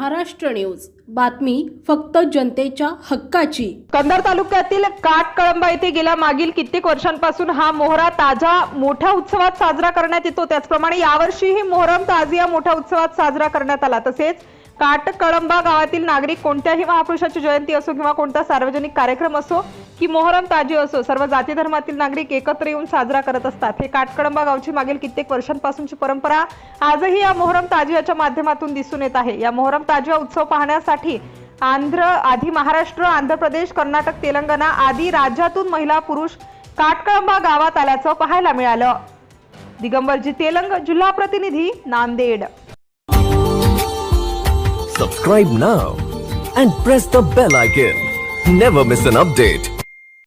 Maharashtra news. बातमी फक्त जनतेच्या हक्काची. कंधार तालुक्यातील काटकळंबा येथे गेल्या मागील कित्येक वर्षांपासून हा मोहरा ताजा मोठ्या उत्सवात साजरा करण्यात येतो. त्याचप्रमाणे यावर्षीही मोहरम ताजिया मोठ्या उत्सवात साजरा करण्यात आला. तसेच काटकळंबा गावातील नागरिक कोणत्याही महापुरुषाची जयंती असो किंवा कोणता सार्वजनिक कार्यक्रम असो की मोहरम ताजी असो. सर्व जाती धर्मातील नागरिक एकत्र येऊन साजरा करत असतात. हे काटकळंबा गावची मागील कित्येक वर्षांपासूनची परंपरा आजही या मोहरम ताजियाच्या माध्यमातून दिसून येत आहे. या मोहरम ताजिया उत्सव पाहण्यासाठी आंध्र आधी महाराष्ट्र आंध्र प्रदेश कर्नाटक तेलंगणा आदी राज्यातून महिला पुरुष काटकळंबा गावात आल्याचं पाहायला मिळालं. दिगंबरजी तेलंग जिल्हा प्रतिनिधी Nanded. Subscribe now and press the bell icon never miss an update